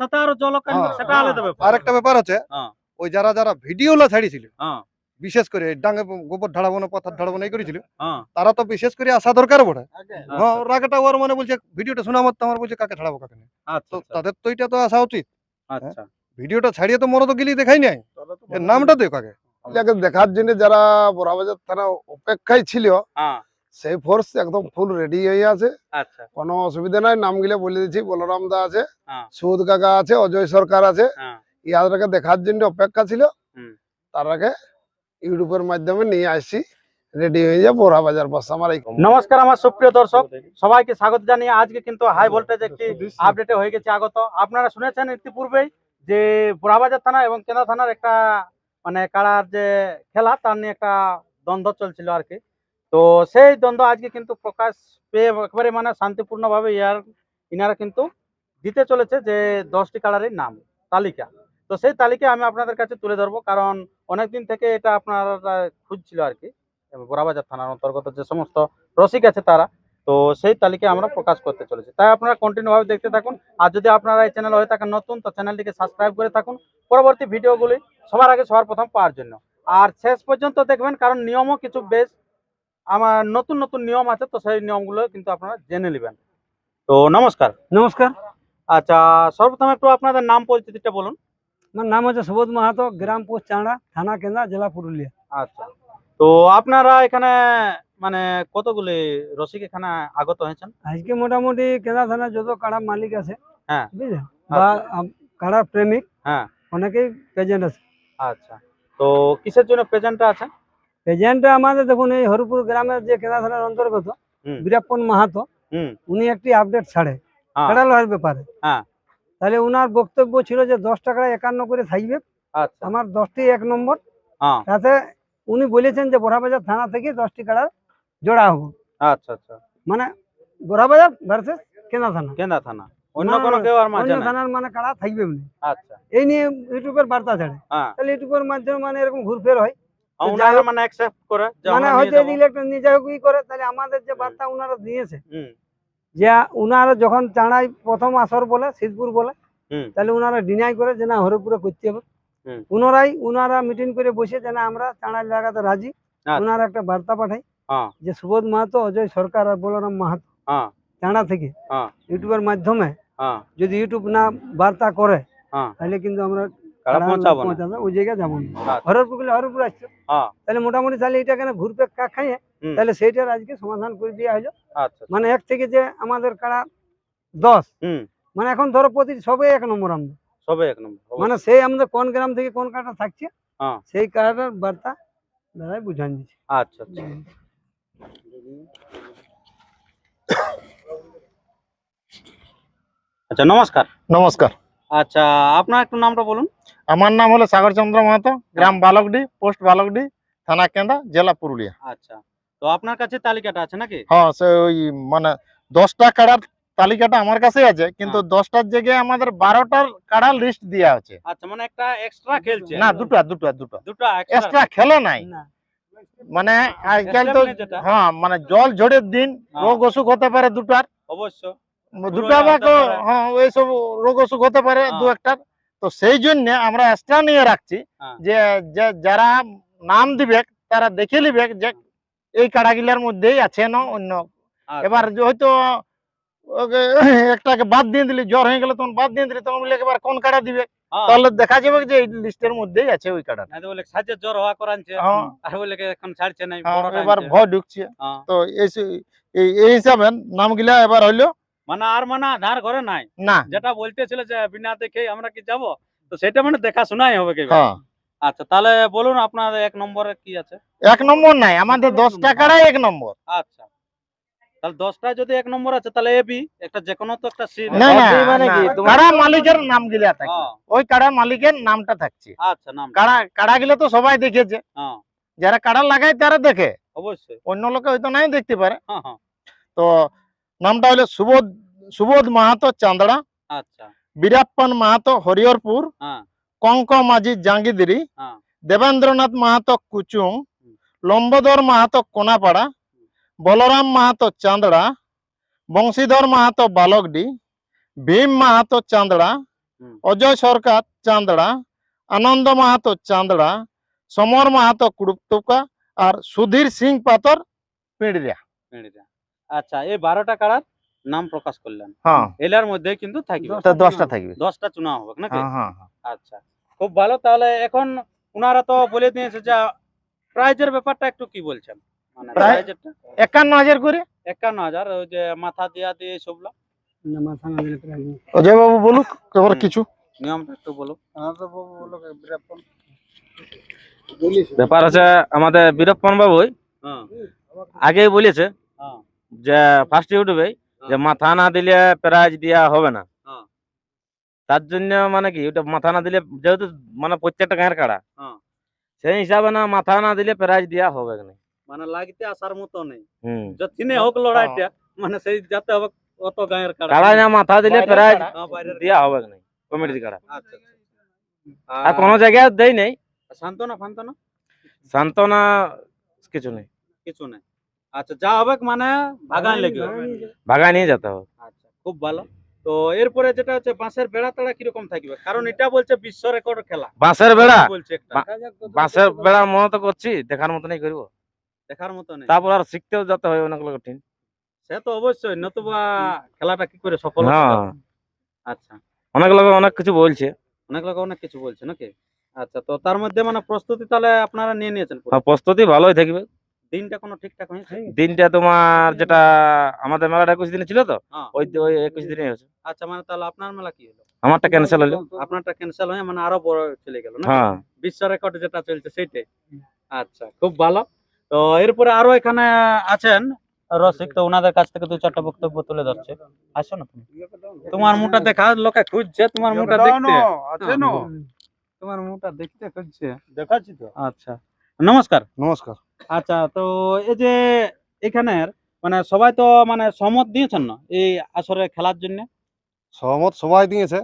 সাথে আরও জল হ্যাঁ, সেটা আলাদা ব্যাপার। আরেকটা ব্যাপার আছে হ্যাঁ। ওই যারা যারা ভিডিওগুলো ছাড়িয়েছিল হ্যাঁ। বিশেষ করে ডাঙ্গে গোবর ঢাড়াবো না পাথর ঢাড়াবো না এই করেছিল হ্যাঁ। তারা তো বিশেষ করে আসা দরকার বটে হ্যাঁ। আচ্ছা, রাগটা ওর মানে বলছে ভিডিওটা শোনা মত আমার বলছে কাকে ছাড়াবো কাকে আচ্ছা তো আচ্ছা, তাদের তো এটা তো আসা উচিত আচ্ছা। ভিডিওটা ছাড়িয়ে তো মনে তো গেলি দেখাই নাই। এর নামটা দেখ কাকে দেখার জন্য যারা বড়াবাজার থানা অপেক্ষায় ছিল হ্যাঁ। সেই ফোর্স একদম ফুল রেডি হয়ে আছে। আচ্ছা। কোনো অসুবিধা নাই নামগুলো বলে দিচ্ছি বলরাম দা আছে হ্যাঁ। সুদ কাকা আছে অজয় সরকার আছে। হ্যাঁ। ইয়াদেরকে দেখার জন্য অপেক্ষা ছিল। হুম। তারাকে ইউটিউবের মাধ্যমে নিয়ে আসছি। রেডি হয়ে যায় বড়া বাজার বাস আমার নমস্কার আমার সুপ্রিয় দর্শক সবাইকে স্বাগত জানিয়ে আজকে কিন্তু হাই ভোল্টেজ একটি আপডেটে হয়ে গেছে আগত। আপনারা শুনেছেন ইতিপূর্বেই যে বোরাবাজার থানা এবং কেনা থানার একটা মানে কাড়ার যে খেলা তার নিয়ে একটা দ্বন্দ্ব চলছিল আর কি। তো সেই দ্বন্দ্ব আজকে কিন্তু প্রকাশ পেয়ে একেবারে মানে শান্তিপূর্ণভাবে ইয়ার, ইনারা কিন্তু দিতে চলেছে যে দশটি কালারের নাম, তালিকা। তো সেই তালিকা আমি আপনাদের কাছে তুলে ধরবো, কারণ অনেকদিন থেকে এটা আপনারা খুঁজছিল আর কি বোরাবাজার থানার অন্তর্গত যে সমস্ত রসিক আছে তারা, তো সেই তালিকা আমরা প্রকাশ করতে চলেছি। তাই আপনারা কন্টিনিউ ভাবে দেখতে থাকুন, আর যদি আপনারা এই চ্যানেল হয়ে থাকেন নতুন, তো চ্যানেলটিকে সাবস্ক্রাইব করে থাকুন। পরবর্তী ভিডিওগুলি সবার আগে সবার প্রথম পাওয়ার জন্য। আর শেষ পর্যন্ত দেখবেন, কারণ নিয়মও কিছু বেশ আমার নতুন নতুন নিয়ম আছে তো সেই নিয়মগুলো কিন্তু আপনারা জেনে নেবেন। তো নমস্কার। নমস্কার। আচ্ছা সর্বপ্রথম একটু আপনাদের নাম পরিচিতিটা বলুন। আমার নাম হচ্ছে সুবোধ মাহাতো গ্রাম পোস্ট চাঁড়া থানা কেন্দ্রা জেলা পুরুলিয়া। আচ্ছা। তো আপনারা এখানে মানে কতগুলি রসিক এখানে আগত হয়েছেন? আজকে মোটামুটি কেন্দ্রা থানার যত কাড়া মালিক আছে হ্যাঁ। বুঝলেন? বা আম- কাড়ার প্রেমিক হ্যাঁ। অনেকেই প্রেজেন্ট আছে। আচ্ছা। তো কিসের জন্য প্রেজেন্টটা আছে? প্রেজেন্ট আমাদের দেখুন এই হরিপুর গ্রামের যে কেন্দ্রা থানার অন্তর্গত। বীরাপ্পন মাহাতো উনি একটি আপডেট ছাড়ে হ্যাঁ। কাড়া লড়াইয়ের ব্যাপারে। হ্যাঁ। তাহলে উনার বক্তব্য ছিল যে দশ টাকা একান্ন করে থাকবে আচ্ছা। আমার দশটি এক নম্বর। হ্যাঁ। তাতে উনি বলেছেন যে বড়াবাজার থানা থেকে দশটি কাড়ার জোড়া হব। আচ্ছা আচ্ছা। মানে বড়াবাজার ভার্সেস কেনা থানা। কেনা থানা। অন্য না, কেউ আর মাঝে অন্য থানার মানে কাড়া থাকবে আচ্ছা। এই নিয়ে ইউটিউবের বার্তা ছাড়ে। হ্যাঁ। তাহলে ইউটিউবের মাধ্যমে মানে এরকম ঘুরফের হয়। ওনারা মানে অ্যাকসেপ্ট করে মানে হয়তো নিয়ে একটা নিজে হোক করে তাহলে আমাদের যে বার্তা ওনারা দিয়েছে যে উনারা যখন চাঁড়াই প্রথম আসর বলে শীতপুর বলে তাহলে উনারা ডিনাই করে যে না হরিপুরে করতে হবে। পুনরায় উনারা মিটিং করে বসে যে না আমরা চাঁড়াই লাগাতে রাজি। আচ্ছা। একটা বার্তা পাঠাই হ্যাঁ। যে সুবোধ মাহাতো অজয় সরকার আর বলরাম মাহাতো হ্যাঁ। চাঁড়া থেকে হ্যাঁ। ইউটিউবের মাধ্যমে হ্যাঁ। যদি ইউটিউব না বার্তা করে হ্যাঁ। তাহলে কিন্তু আমরা কারা পৌঁছাবো না। পৌঁছাবো ওই জায়গায় যাব না। আচ্ছা। হররপুর গেলে হররপুর আসছে। হ্যাঁ। তাহলে মোটামুটি তাহলে এটা কেন ঘুরপে কাক খাইয়ে হুম। তাহলে সেইটার আজকে সমাধান করে দেওয়া হলো। আচ্ছা মানে এক থেকে যে আমাদের কাড়া দশ হুম। মানে এখন ধরো প্রতি সবে এক নম্বর আমরা সবে এক নম্বর অবশ্যই। মানে সেই আমাদের কোন গ্রাম থেকে কোন কাটা থাকছে হ্যাঁ। সেই কাড়াটার বার্তা দাদাই বুঝান দিচ্ছে। আচ্ছা আচ্ছা। আচ্ছা নমস্কার। নমস্কার। আচ্ছা আপনার একটু নামটা বলুন। আমার নাম হলো সাগর চন্দ্র মাহাতো গ্রাম বালকডি পোস্ট বালকডি থানা কেন্দা জেলা পুরুলিয়া। আচ্ছা তো আপনার কাছে তালিকাটা আছে নাকি? হ্যাঁ সে ওই মানে দশটা কাড়ার তালিকাটা আমার কাছে আছে কিন্তু দশটার জায়গায় আমাদের বারোটার কাড়ার লিস্ট দেওয়া আছে। আচ্ছা মানে একটা এক্সট্রা খেলছে। না দুটা দুটা দুটা। দুটো এক্সট্রা খেলে নাই। না। মানে আজকাল তো মানে হ্যাঁ মানে জল ঝড়ের দিন হ্যাঁ। রোগ অসুখ হতে পারে দুটার। অবশ্য। হ্যাঁ ওই রোগ অসুখ হতে পারে দু হ্যাঁ। তো সেই জন্য আমরা এক্সট্রা নিয়ে রাখছি হ্যাঁ। যে যারা নাম দিবে তারা দেখে নিবে যে এই কাড়াগিলার মধ্যেই আছে না অন্য আচ্ছা। এবার হয়তো একটাকে বাদ দিয়ে দিলি জ্বর হয়ে গেলে তখন বাদ দিয়ে দিলি তখন এবার কোন কাড়া দিবে। তাহলে দেখা যাবে যে এই লিস্টের মধ্যেই আছে ওই না বলে সাজের জ্বর হওয়া করাচ্ছে হ্যাঁ আর বলে এখন ছাড়ছে হ্যাঁ, এবার ভয় ঢুকছে। তো এই এই হিসাবে নামগুলা এবার হইল মানে আর মানে আধার ঘরে নাই। না। যেটা বলতেছিল যে বিনা দেখে আমরা কি যাব? তো সেটা মানে দেখা শোনাই হবে কি হ্যাঁ। আচ্ছা তাহলে বলুন আপনার এক নম্বরে কি আছে? এক নম্বর নাই আমাদের দশ টাকাটাই এক নম্বর। আচ্ছা। তাহলে যদি এক নম্বর আছে তাহলে এ বি একটা যে কোনো তো একটা সি না না মানে কি? কাড়া মালিকের নাম গিলা থাকে হ্যাঁ, ওই কাড়া মালিকের নামটা থাকছে। আচ্ছা নাম কাড়া কাড়া গিলা তো সবাই দেখেছে। হ্যাঁ। যারা কাড়া লাগায় তারা দেখে। অবশ্যই। অন্য লোকে হয়তো নাই দেখতে পারে। হ্যাঁ হ্যাঁ। তো নামটা হলো সুবোধ সুবোধ মাহাতো চান্দড়া আচ্ছা। বীরাপ্পন মাহাতো হরিহরপুর হ্যাঁ। কঙ্ক মাঝি জাঙ্গিদিরি হ্যাঁ। দেবেন্দ্রনাথ মাহাতো কুচুং লম্বদর মাহাতো কোনাপাড়া বলরাম মাহাতো চান্দড়া বংশীধর মাহাতো বালকডি ভীম মাহাতো চান্দড়া অজয় সরকার চান্দড়া আনন্দ মাহাতো চান্দড়া সমর মাহাতো কুড়ুপটুকা আর সুধীর সিং পাতর পিঁড়িয়া। পিঁড়িরা। আচ্ছা এই বারোটা কাড়ার নাম প্রকাশ করলেন। হ্যাঁ। এলার মধ্যে কিন্তু থাকবে। দশটা থাকবে। দশটা চুনা হবে নাকি? হ্যাঁ হ্যাঁ হ্যাঁ। আচ্ছা খুব ভালো। তাহলে এখন উনারা তো বলে দিয়েছে যে প্রাইজের ব্যাপারটা একটু কি বলছেন? মানে একান্ন হাজার করে। একান্ন হাজার ওই যে মাথা দিয়া দিয়ে সবলা। অজয় বাবু বলুক কিছু। নিয়মটা একটু বলো ব্যাপার আছে আমাদের বীরপ্পন বাবুই হ্যাঁ। আগেই বলেছে যে ফার্স্ট ইউটিউবে যে মাথা না দিলে প্রাইজ দেওয়া হবে না। হ্যাঁ। তার জন্য মানে কি ওটা মাথা না দিলে যেহেতু মানে প্রত্যেকটা গায়ের কাড়া। হ্যাঁ। সেই হিসাবে না মাথা না দিলে প্রাইজ দেওয়া হবে না। মানে লাগতে আসার মতো নেই। যতদিনে হোক লড়াইটা মানে সেই যাতে হবে অত গায়ের কাড়া। কাড়া না মাথা দিলে প্রাইজ হ্যাঁ, দেওয়া হবে না কমিটির কাড়া। কাড়া। আচ্ছা, আচ্ছা। আর কোনো জায়গায় দেই নেই। সান্ত্বনা ফান্তনা? সান্ত্বনা কিছু নেই। কিছু নেই। আচ্ছা যা হবে মানে ভাগান লেগে হবে। ভাগায় নিয়ে যেতে হবে। আচ্ছা খুব ভালো। তো এরপরে যেটা হচ্ছে বাঁশের বেড়া তাড়া কীরকম থাকবে? কারণ এটা বলছে বিশ্ব রেকর্ড খেলা। বাঁশের বেড়া? বলছে বাঁশের বেড়া মনে তো করছি দেখার মতনই করব। দেখার মতো নেই। তারপর আর শিখতেও যেতে হবে অনেক লোক কঠিন সে তো অবশ্যই নতুবা খেলাটা কি করে সফল হ্যাঁ। আচ্ছা। অনেক লোক অনেক কিছু বলছে। অনেক লোক অনেক কিছু বলছে নাকি? আচ্ছা তো তার মধ্যে মানে প্রস্তুতি তাহলে আপনারা নিয়ে নিয়েছেন হ্যাঁ, প্রস্তুতি ভালোই থাকবে। দিনটা কোনো ঠিকঠাক হয়েছে? দিনটা তোমার যেটা আমাদের মেলাটা একুশ দিনে ছিল তো? হ্যাঁ। ওই ওই একুশ দিনে হয়েছে। আচ্ছা মানে তাহলে আপনার মেলা কি হলো? আমারটা ক্যান্সেল হলো। আপনারটা ক্যান্সেল হয়ে মানে আরও বড় চলে গেল না? হ্যাঁ। বিশ্ব রেকর্ড যেটা চলছে সেইটাই। আচ্ছা খুব ভালো। তো এরপরে আরও এখানে আছেন রসিক তো ওনাদের কাছ থেকে দু চারটা বক্তব্য তুলে ধরছে। আসো না তুমি। তোমার মুখটা দেখা লোকে খুঁজছে তোমার মুখটা দেখতে। তোমার মুখটা দেখতে খুঁজছে। দেখাচ্ছি তো। আচ্ছা। নমস্কার। নমস্কার। আচ্ছা তো এই যে এখানের মানে সবাই তো মানে সম্মত দিয়েছেন না এই আসরে খেলার জন্য? সহমত সবাই দিয়েছে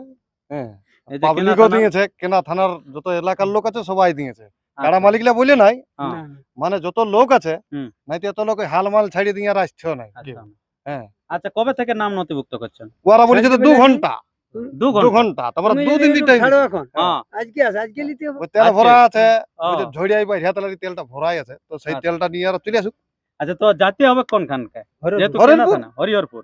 হ্যাঁ। এই যে কেনা পাবলিকও থানার- দিয়েছে কেনা থানার যত এলাকার লোক আছে সবাই দিয়েছে। আচ্ছা, মালিকরা বলে নাই হ্যাঁ। মানে যত লোক আছে হুম। নাই তো এত লোক হাল মাল ছাড়িয়ে দিয়ে আর আসছেও নাই। আচ্ছা। হ্যাঁ। আচ্ছা কবে থেকে নাম নথিভুক্ত করছেন? ওরা বলেছে তো দু ঘণ্টা। দু দু ঘণ্টা। তারপরে দু যদি দিন টাইম এখন। হ্যাঁ। আজকে আছে আজকে নিতে হবে। তেল ভরা আছে ওই যে ঝড়িয়াই বা হিয়াতলারি তেলটা ভরাই আছে। তো সেই আচ্ছা। তেলটা নিয়ে আর চলে আসুক। আচ্ছা তো জাতি হবে কোনখানকে? যেহেতু হরিহরপুর।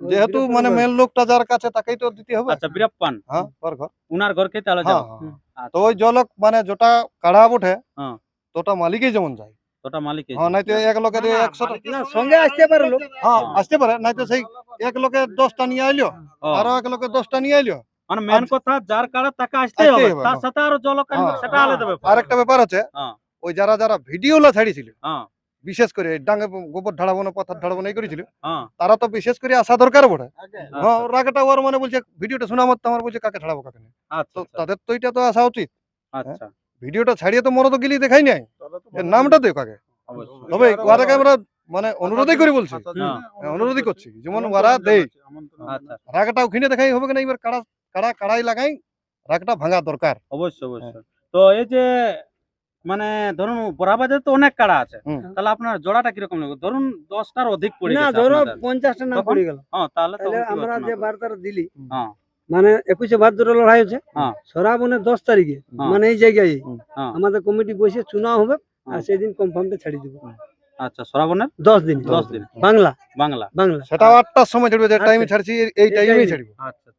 মানে মেন লোকটা যার কাছে তাকেই তো দিতে হবে? আচ্ছা বীরাপ্পান। হ্যাঁ ওর ঘর। উনার ঘরকে তাহলে হ্যাঁ যাও। তো ওই জলক মানে যেটা কাড়া ওঠে হ্যাঁ। তোটা মালিকই যেমন যায়। ওটা মালিক হ্যাঁ নাই তো এক লোকের একশো না সঙ্গে আসতে পারে লোক। হ্যাঁ আসতে পারে নাই তো সেই এক লোকে দশটা নিয়ে আইলো আরও এক লোকে দশটা নিয়ে আইলো। মানে মেন কথা যার কাড়া তাকে আসতেই হবে। তার হ্যাঁ। সাথে আরও হ্যাঁ, সেটা আলাদা ব্যাপার। আর একটা ব্যাপার আছে। হ্যাঁ। ওই যারা যারা ভিডিওলা ছাড়িয়েছিল হ্যাঁ। বিশেষ করে ডাঙ্গে গোবর ঢাড়াবো না পাথর ঢাড়াবো না এই করেছিল হ্যাঁ। তারা তো বিশেষ করে আসা দরকার বটে আচ্ছা, হ্যাঁ রাগটা ওর মানে বলছে ভিডিওটা শোনা মত আমার বলছে কাকে ছাড়াবো কাকে আচ্ছা তো আচ্ছা, তাদের তো এটা তো আসা উচিত আচ্ছা। ভিডিওটা ছাড়িয়ে তো মনে তো গেলি দেখাই নাই। এর নামটা দেও কাকে তবে ওরাকে আমরা মানে অনুরোধই করে বলছি। হ্যাঁ, হ্যাঁ, অনুরোধই করছি যেমন ওরা দেয় আচ্ছা। রাগটা ওখানে দেখাই হবে না এবার কাড়া কাড়া কাড়াই লাগাই রাগটা ভাঙা দরকার। অবশ্যই অবশ্যই। তো এই যে মানে ধরুন বরাবাজারে তো অনেক কাড়া আছে। তাহলে আপনার জোড়াটা কীরকম লাগবে ধরুন দশটার অধিক পড়ে না ধরো। পঞ্চাশটা নাম তখন? পড়ে গেল। হ্যাঁ তাহলে তো আমরা যে? বার্তাটা দিলি হ্যাঁ। মানে একুশে ভাদ্র লড়াই হচ্ছে। হ্যাঁ। সরাবনের দশ তারিখে হ্যাঁ। মানে এই জায়গায়। হ্যাঁ। আমাদের কমিটি বসে চুনাও হবে আর হ্যাঁ। সেদিন কনফার্মটা ছাড়ি দিব। আচ্ছা শ্রাবণের দশ দিন। দশ দিন। বাংলা। বাংলা। বাংলা। সেটাও আটটার সময় ছাড়বে যে। টাইমে ছাড়ছি এই- টাইমেই টাইমে। ছাড়বো। আচ্ছা।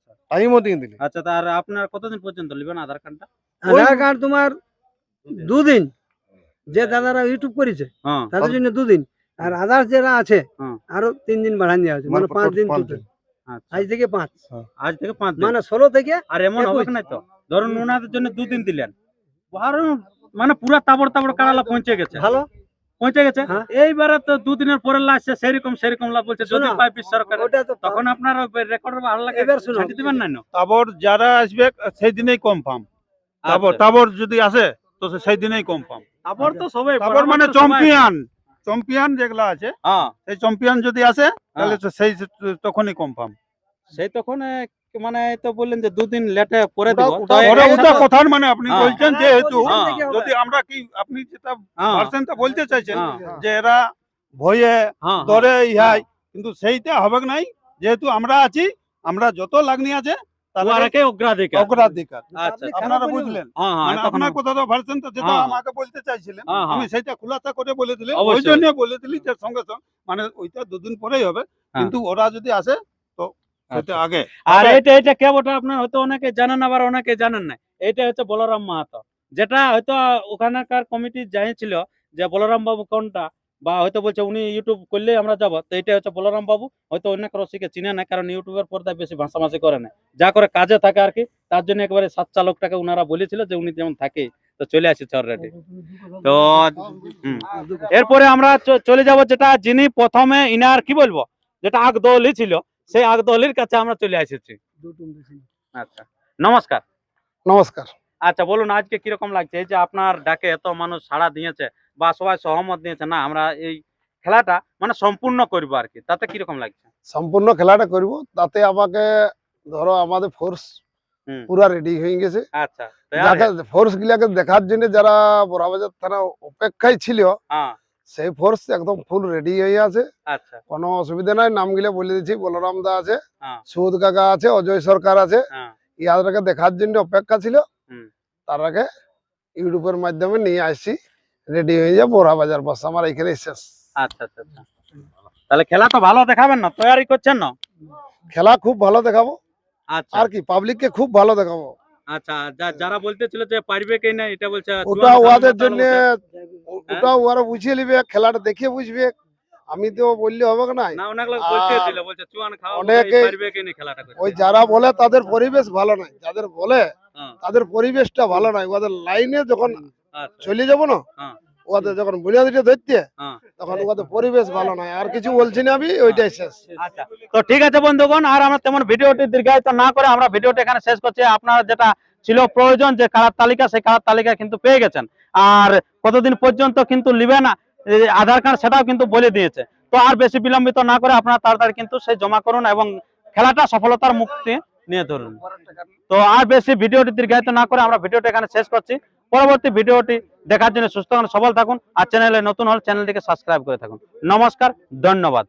আচ্ছা আচ্ছা তার আপনার কতদিন পর্যন্ত নেবেন আধার কার্ডটা? আধার কার্ড তোমার দুদিন। যে দাদারা ইউটিউব করেছে হ্যাঁ। তাদের জন্য দুদিন। আর আদার্স যারা আছে হুম। আরও তিন দিন বাড়ান দেওয়া হয়েছে মানে মানে পাঁচ দিন পাঁচ total। দিন। আচ্ছা। আজ থেকে পাঁচ। আজ থেকে পাঁচ দিন। মানে ষোলো থেকে আর এমন হবে। না তো? ধরুন ওনাদের জন্য দুদিন দিলেন। আর মানে পুরা তাবড় তাবড় কাড়ালা পৌঁছে গেছে। ভালো। পৌঁছে গেছে হ্যাঁ। এইবারে তো দুদিনের পরে লাগছে সেরকম সেরকম লাভ বলছে যদি শোনো, পাই বিশ্ব সরকার তখন আপনার রেকর্ড ভালো লাগে এবার শোনো। ছাঁটি দিবেন না? তারপর যারা আসবে সেই দিনেই কনফার্ম তারপর। তারপর যদি আসে তো সেই দিনেই কনফার্ম তারপর তো সবাই তারপর মানে চ্যাম্পিয়ন চ্যাম্পিয়ন যেগুলা আছে হ্যাঁ সেই চ্যাম্পিয়ন যদি আসে তাহলে হ্যাঁ। তো সেই তখনই কনফার্ম সেই তখন মানে তো বললেন যে দুদিন লেটে পরে দিব ওটা- ওটা- কথার মানে আপনি হ্যাঁ। বলছেন যেহেতু হ্যাঁ। হবে। যদি আমরা কি আপনি যেটা হ্যাঁ, পার্সেন্টটা বলতে চাইছেন হ্যাঁ, যে এরা ভয়ে হ্যাঁ, দরে ইহাই কিন্তু সেইটা হবে নাই যেহেতু আমরা আছি আমরা যত লাগনি আছে তাদেরকে অগ্রাধিকার অগ্রাধিকার আচ্ছা আচ্ছা। আপনারা বুঝলেন হ্যাঁ হ্যাঁ মানে আপনার কথা তো ভার্সন তো যেটা হ্যাঁ। আমাকে বলতে চাইছিলেন হ্যাঁ, হ্যাঁ। আমি সেটা খোলাসা করে বলে দিলে ওই জন্য বলে দিলি যে সঙ্গে সঙ্গে মানে ওইটা দুদিন পরেই হবে হ্যাঁ। কিন্তু ওরা যদি আসে আগে। আর এটা এটা কে বটে আপনার হয়তো অনেকে জানেন আবার অনেকে জানেন না। এটা হচ্ছে বলরাম মাহাতো। যেটা হয়তো ওখানকার কমিটি জানিয়েছিল যে বলরাম বাবু কোনটা বা হয়তো বলছে উনি ইউটিউব করলেই আমরা যাব। তো এটা হচ্ছে বলরাম বাবু। হয়তো অনেক রসিকে চিনে না কারণ ইউটিউবের পর্দায় বেশি ভাষাভাষি করে না। যা করে কাজে থাকে আর কি তার জন্য একবারে সাত চালকটাকে উনারা বলেছিল যে উনি যেমন থাকে। তো চলে আসছে অলরেডি তো এরপরে আমরা চলে যাব যেটা যিনি প্রথমে ইনার কি বলব? যেটা আগদলি ছিল। সেই আগদলির কাছে আমরা চলে এসেছি। আচ্ছা নমস্কার। নমস্কার। আচ্ছা বলুন আজকে কীরকম লাগছে? এই যে আপনার ডাকে এত মানুষ সাড়া দিয়েছে বা সবাই সহমত দিয়েছে না আমরা এই খেলাটা মানে সম্পূর্ণ করব আর কি। তাতে কীরকম লাগছে? সম্পূর্ণ খেলাটা করব। তাতে আমাকে ধরো আমাদের ফোর্স পুরা রেডি হয়ে গেছে। আচ্ছা ফোর্স গুলাকে দেখার জন্য যারা বড়াবাজার থানা অপেক্ষায় ছিল হ্যাঁ। সেই ফোর্স একদম ফুল রেডি হয়ে আছে। আচ্ছা। কোনো অসুবিধা নাই নাম নামগুলো বলে দিচ্ছি বলরাম দা আছে হ্যাঁ। সুদ কাকা আছে অজয় সরকার আছে। হ্যাঁ। ইয়াদেরকে দেখার জন্য অপেক্ষা ছিল। তার আগে ইউটিউবের মাধ্যমে নিয়ে আসছি। রেডি হয়ে যা বোরা বাজার বাস আমার এখানে শেষ। আচ্ছা আচ্ছা আচ্ছা। তাহলে খেলা তো ভালো দেখাবেন না? তৈরি করছেন না? খেলা খুব ভালো দেখাবো। আচ্ছা। আর কি পাবলিককে খুব ভালো দেখাবো। আচ্ছা যারা বলতেছিল যে পারবে কি না এটা বলছে ওটা ওদের জন্য ওটা ওরা বুঝিয়ে নেবে খেলাটা দেখে বুঝবে। আমি তো বললে হবে না অনেকে- ওই যারা বলে তাদের পরিবেশ ভালো নাই। যাদের বলে হ্যাঁ। তাদের পরিবেশটা ভালো নাই। ওদের লাইনে যখন আচ্ছা। চলে যাব না হ্যাঁ। ওদের যখন ধরতে হ্যাঁ। তখন ওদের পরিবেশ ভালো নাই আর কিছু বলছি না আমি ওইটাই শেষ। আচ্ছা তো ঠিক আছে বন্ধুগণ আর আমরা তেমন ভিডিওটি দীর্ঘায়িত না করে আমরা ভিডিওটি এখানে শেষ করছি। আপনারা যেটা ছিল প্রয়োজন যে কারার তালিকা সেই কারার তালিকা কিন্তু পেয়ে গেছেন। আর কতদিন পর্যন্ত কিন্তু নিবে না আধার কার্ড সেটাও কিন্তু বলে দিয়েছে। তো আর বেশি বিলম্বিত না করে আপনারা তাড়াতাড়ি কিন্তু সেই জমা করুন এবং খেলাটা সফলতার মুক্তি নিয়ে ধরুন। তো আর বেশি ভিডিওটি দীর্ঘায়িত না করে আমরা ভিডিওটি এখানে শেষ করছি। পরবর্তী ভিডিওটি দেখার জন্য সুস্থ সবল থাকুন, আর চ্যানেলে নতুন হলে চ্যানেলটিকে সাবস্ক্রাইব করে থাকুন। নমস্কার, ধন্যবাদ।